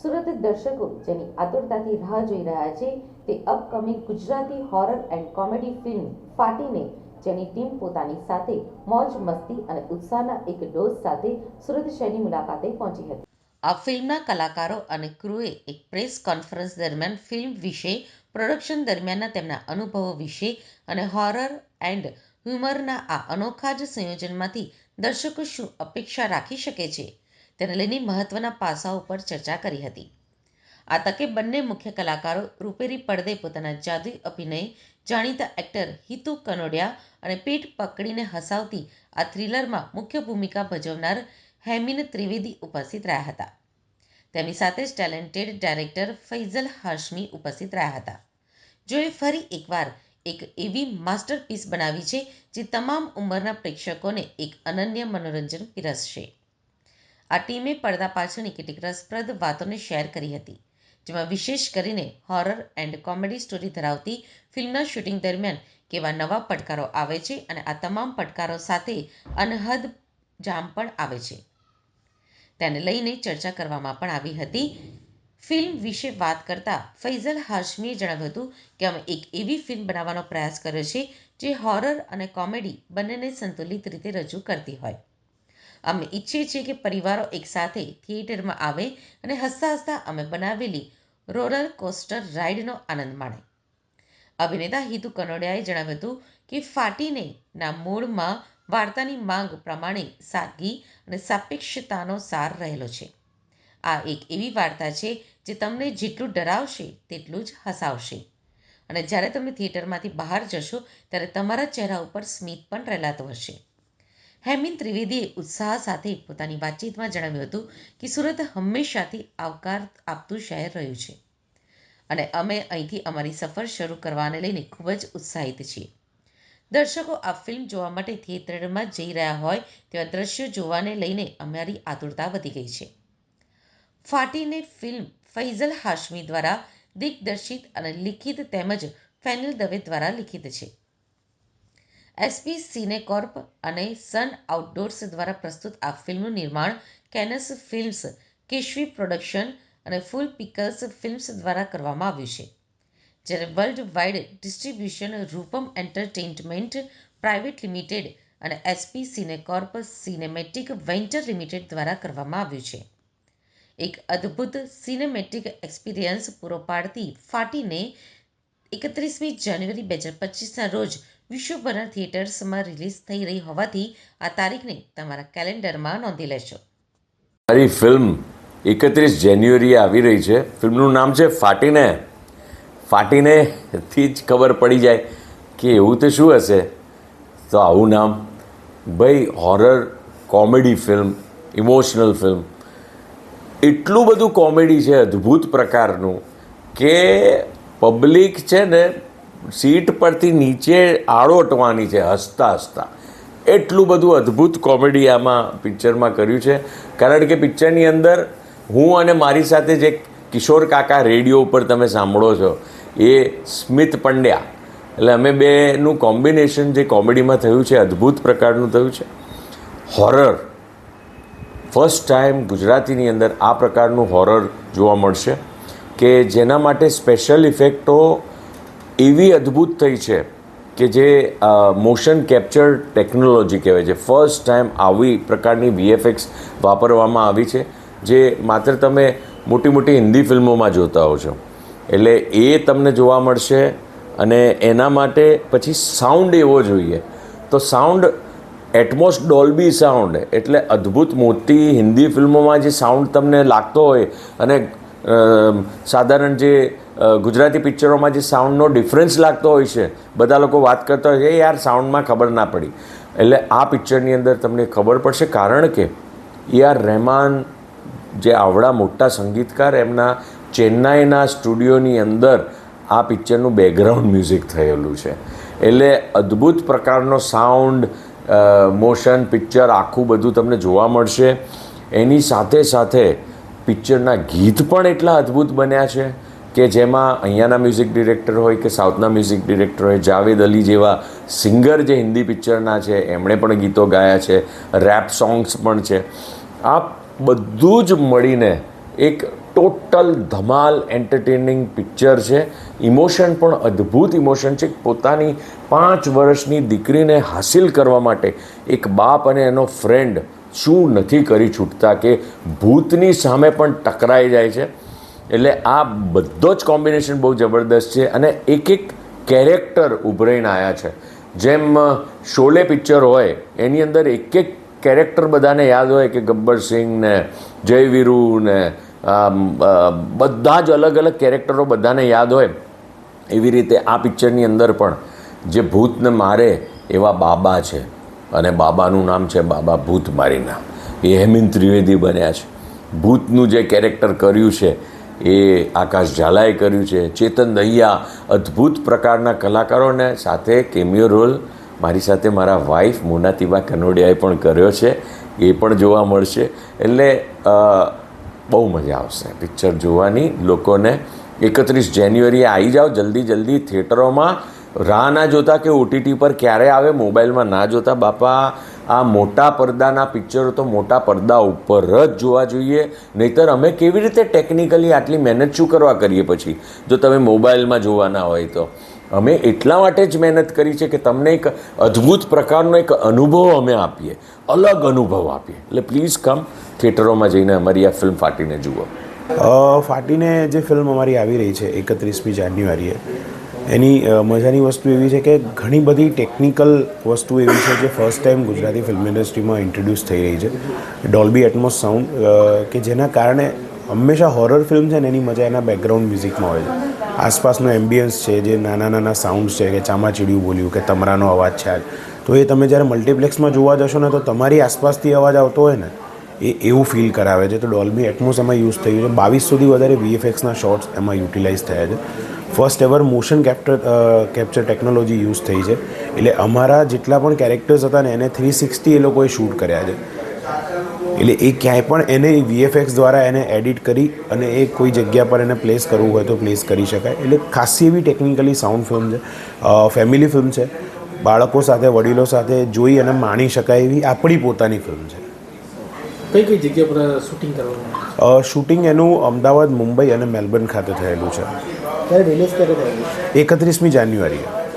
સુરત દર્શકો જેની આતુરતાથી રાહ જોઈ રહ્યા છે તે upcoming Gujarati horror and comedy film ફાટીને જેની ટીમ પોતાની સાથે મોજ, મસ્તી અને ઉત્સાહના એક ડોઝ સાથે સુરત શહેરની મુલાકાતે પહોંચી હતી. આ ફિલ્મના કલાકારો અને ક્રૂએ એક પ્રેસ કોન્ફરન્સ દરમિયાન ફિલ્મ વિશે પ્રોડક્શન દરમિયાનના તેમના અનુભવો વિશે અને હોરર એન્ડ હ્યુમરના આ અનોખા જ સંયોજનમાંથી દર્શકો શું અપેક્ષા રાખી શકે છે? તેને લઈને મહત્વના પાસાઓ પર ચર્ચા કરી હતી. આ તકે બંને મુખ્ય કલાકારો રૂપેરી પડદે પોતાના જાદુઈ અભિનય, જાણીતા એક્ટર હિતુ કનોડિયા અને પીઠ પકડીને હસાવતી આ થ્રિલરમાં મુખ્ય ભૂમિકા ભજવનાર હેમિન ત્રિવેદી ઉપસ્થિત રહ્યા હતા. તેમની સાથે જ ટેલેન્ટેડ ડાયરેક્ટર ફૈઝલ હાશમી ઉપસ્થિત રહ્યા હતા. જોએ ફરી એકવાર એક એવી માસ્ટરપીસ બનાવી છે, જે તમામ ઉંમરના પ્રેક્ષકોને એક અનન્ય મનોરંજન પીરસશે. આ ટીમે પડદા પાછળની કેટલીક રસપ્રદ વાતોને શેર કરી હતી, જેમાં વિશેષ કરીને હોરર એન્ડ કોમેડી સ્ટોરી ધરાવતી ફિલ્મના શૂટિંગ દરમિયાન કેવા નવા પડકારો આવે છે અને આ તમામ પડકારો સાથે અનહદ જામ પણ આવે છે. તેને લઈને ચર્ચા કરવામાં પણ આવી હતી. ફિલ્મ વિશે વાત કરતા ફૈઝલ હાશમીએ જણાવ્યું હતું કે અમે એક એવી ફિલ્મ બનાવવાનો પ્રયાસ કર્યો છે જે હોરર અને કોમેડી બંનેને સંતુલિત રીતે રજૂ કરતી હોય. અમે ઈચ્છીએ છીએ કે પરિવારો એકસાથે થિયેટરમાં આવે અને હસતા હસતા અમે બનાવેલી રોલર કોસ્ટર રાઇડનો આનંદ માણે. અભિનેતા હિતુ કનોડિયાએ જણાવ્યું હતું કે ફાટીને ના મૂળમાં વાર્તાની માંગ પ્રમાણે સાદગી અને સાપેક્ષતાનો સાર રહેલો છે. આ એક એવી વાર્તા છે જે તમને જેટલું ડરાવશે તેટલું જ હસાવશે. અને જ્યારે તમે થિયેટરમાંથી બહાર જશો, ત્યારે તમારા ચહેરા ઉપર સ્મિત પણ રહેલાતું હશે. હેમિન ત્રિવેદીએ ઉત્સાહ સાથે પોતાની વાતચીતમાં જણાવ્યું હતું કે સુરત હંમેશાથી આવકાર આપતું શહેર રહ્યું છે. અને અમે અહીંથી અમારી સફર શરૂ કરવાને લઈને ખૂબ જ ઉત્સાહિત છીએ. દર્શકો આ ફિલ્મ જોવા માટે થિયેટરમાં જઈ રહ્યા હોય તેવા દ્રશ્યો જોવાને લઈને અમારી આતુરતા વધી ગઈ છે. ફાટીને ફિલ્મ ફૈઝલ હાશમી દ્વારા દિગ્દર્શિત અને લિખિત તેમજ ફેનિલ દવે દ્વારા લિખિત છે. એસપી સિનેકોર્પ અને સન આઉટડોર્સ દ્વારા પ્રસ્તુત આ ફિલ્મનું નિર્માણ કેનસ ફિલ્મ્સ, કેશવી પ્રોડક્શન અને ફૂલ પિકલ્સ ફિલ્મ્સ દ્વારા કરવામાં આવ્યું છે. જ્યારે world wide distribution Roopam entertainment private limited અને SP Cinecorp cinematic venture limited દ્વારા કરવામાં આવ્યું છે. એક અદ્ભુત સિનેમેટિક એક્સપિરિયન્સ પૂરો પાડતી ફાટીને એકત્રીસમી જાન્યુઆરી બે હજાર પચીસના રોજ વિશ્વભરના થિયેટર્સમાં રિલીઝ થઈ રહી હોવાથી આ તારીખને તમારા કેલેન્ડરમાં નોંધી લેશો. મારી ફિલ્મ એકત્રીસ જાન્યુઆરીએ આવી રહી છે. ફિલ્મનું નામ છે ફાટીને. ફાટીને થી જ ખબર પડી જાય કે એવું તો શું હશે? તો આવું નામ. ભાઈ horror comedy film emotional film એટલું બધું કોમેડી છે, અદ્ભુત પ્રકારનું, કે પબ્લિક છે ને સીટ પરથી નીચે આળોટવાની છે, હસતા હસતા. એટલું બધું અદ્ભુત કોમેડી આમાં પિક્ચરમાં કર્યું છે. કારણ કે પિક્ચરની અંદર હું અને મારી સાથે જે કિશોર કાકા રેડિયો ઉપર તમે સાંભળો છો, એ સ્મિત પંડ્યા. એટલે અમે બેનું કોમ્બિનેશન જે કોમેડીમાં થયું છે, અદ્ભુત પ્રકારનું થયું છે. હોરર ફર્સ્ટ ટાઈમ ગુજરાતીની અંદર આ પ્રકારનું હોરર જોવા મળશે કે જેના માટે સ્પેશિયલ ઇફેક્ટો એવી અદ્ભુત થઈ છે કે જે મોશન કેપ્ચર ટેકનોલોજી કહેવાય છે. ફર્સ્ટ ટાઈમ આવી પ્રકારની વીએફએક્સ વાપરવામાં આવી છે, જે માત્ર તમે મોટી મોટી હિન્દી ફિલ્મોમાં જોતા હો છો. એટલે એ તમને જોવા મળશે અને એના માટે પછી સાઉન્ડ એવો જોઈએ. તો સાઉન્ડ એટમોસ્ટ ડોલ્બી સાઉન્ડ એટલે અદ્ભુત મોટી હિન્દી ફિલ્મોમાં જે સાઉન્ડ તમને લાગતો હોય અને સાધારણ જે ગુજરાતી પિક્ચરોમાં જે સાઉન્ડનો ડિફરન્સ લાગતો હોય છે, બધા લોકો વાત કરતા હોય છે યાર સાઉન્ડમાં ખબર ના પડી. એટલે આ પિક્ચરની અંદર તમને ખબર પડશે, કારણ કે એ આર રહેમાન જે આવડા મોટા સંગીતકાર, એમના ચેન્નાઈના સ્ટુડિયોની અંદર આ પિક્ચરનું બેકગ્રાઉન્ડ મ્યુઝિક થયેલું છે. એટલે અદ્ભુત પ્રકારનો સાઉન્ડ મોશન પિક્ચર આખું બધું તમને જોવા મળશે. એની સાથે સાથે પિક્ચરના ગીત પણ એટલા અદ્ભુત બન્યા છે. કે જેમાં અહીંયાના મ્યુઝિક ડિરેક્ટર હોય કે સાઉથના મ્યુઝિક ડિરેક્ટર હોય, જાવેદ અલી જેવા સિંગર જે હિન્દી પિક્ચરના છે, એમણે પણ ગીતો ગાયા છે રેપ સોંગ્સ પણ છે. આ બધું જ મળીને એક ટોટલ ધમાલ એન્ટરટેનિંગ પિક્ચર છે. ઇમોશન પણ અદ્ભુત ઇમોશન છે. પોતાની પાંચ વર્ષની દીકરીને હાસિલ કરવા માટે એક બાપ અને એનો ફ્રેન્ડ શું નથી કરી છૂટતા કે ભૂતની સામે પણ ટકરાઈ જાય છે. એટલે આ બધો જ કોમ્બિનેશન બહુ જબરદસ્ત છે અને એક એક કેરેક્ટર ઉભરાઈને આવ્યા છે. જેમ શોલે પિક્ચર હોય, એની અંદર એક એક કેરેક્ટર બધાને યાદ હોય કે ગબ્બર સિંહ ને જયવીરુ ને બધા જ અલગ અલગ કેરેક્ટરો બધાને યાદ હોય, એવી રીતે આ પિક્ચરની અંદર પણ જે ભૂતને મારે એવા બાબા છે અને બાબાનું નામ છે બાબા ભૂત મારીના એ હેમિન ત્રિવેદી બન્યા છે. ભૂતનું જે કેરેક્ટર કર્યું છે એ આકાશ ઝાલાએ કર્યું છે. ચેતન દહિયા અદ્ભુત પ્રકારના કલાકારોને સાથે કેમિયો રોલ, મારી સાથે મારા વાઈફ મોનાતીબા કનોડિયાએ પણ કર્યો છે. એ પણ જોવા મળશે. એટલે બહુ મજા આવશે. પિક્ચર જોવાની લોકોને. એકત્રીસ જાન્યુઆરીએ આવી જાઓ. જલ્દી જલ્દી થિયેટરોમાં રાહ ના જોતા કે ઓટીટી પર ક્યારે આવે? મોબાઈલમાં ના જોતા? બાપા આ મોટા પડદાના પિક્ચરો તો મોટા પડદા ઉપર જ જોવા જોઈએ. નહીતર અમે કેવી રીતે ટેકનિકલી આટલી મહેનત શું કરવા કરીએ પછી? જો તમે મોબાઈલમાં જોવાના હોય તો. અમે એટલા માટે જ મહેનત કરી છે કે તમને એક અદ્ભુત પ્રકારનો એક અનુભવ અમે આપીએ. અલગ અનુભવ આપીએ. એટલે પ્લીઝ કમ થિયેટરોમાં જઈને અમારી આ ફિલ્મ ફાટીને જુઓ. ફાટીને જે ફિલ્મ અમારી આવી રહી છે એકત્રીસમી જાન્યુઆરીએ એની મજાની વસ્તુ એવી છે કે ઘણી બધી ટેકનિકલ વસ્તુ એવી છે જે ફર્સ્ટ ટાઈમ ગુજરાતી ફિલ્મ ઇન્ડસ્ટ્રીમાં ઇન્ટ્રોડ્યુસ થઈ રહી છે. ડોલ્બી એટમોસ સાઉન્ડ કે જેના કારણે હંમેશા હોરર ફિલ્મ છે ને એની મજા એના બેકગ્રાઉન્ડ મ્યુઝિકમાં હોય છે. આસપાસનો એમ્બિયન્સ છે, જે નાના નાના સાઉન્ડ છે, કે ચામાચીડિયું બોલ્યું, કે તમરાનો અવાજ છે. તો એ તમે જ્યારે મલ્ટીપ્લેક્સમાં જોવા જશો ને તો તમારી આસપાસથી અવાજ આવતો હોય ને, એ એવું ફીલ કરાવે છે. તો ડોલ્બી એટમોસ એમાં યુઝ થયું છે. બાવીસ સુધી વધારે વીએફએક્સના શોર્ટ્સ એમાં યુટિલાઇઝ થયા છે. First ever motion capture capture technology use થઈ છે. એટલે અમારા જેટલા પણ કેરેક્ટર્સ હતા ને એને થ્રી સિક્સટી એ લોકોએ શૂટ કર્યા છે. એટલે એ ક્યાંય પણ એને વીએફએક્સ દ્વારા એને એડિટ કરી અને એ કોઈ જગ્યા પર એને પ્લેસ કરવું હોય તો પ્લેસ કરી શકાય. એટલે ખાસી એવી ટેકનિકલી સાઉન્ડ ફિલ્મ છે. ફેમિલી ફિલ્મ છે. બાળકો સાથે વડીલો સાથે જોઈ અને માણી શકાય એવી આપણી પોતાની ફિલ્મ છે. કઈ કઈ જગ્યા પર શૂટિંગ કરવાનું શૂટિંગ એનું અમદાવાદ મુંબઈ અને મેલબર્ન ખાતે થયેલું છે. રિલીઝ કરી એકત્રીસમી જાન્યુઆરીએ.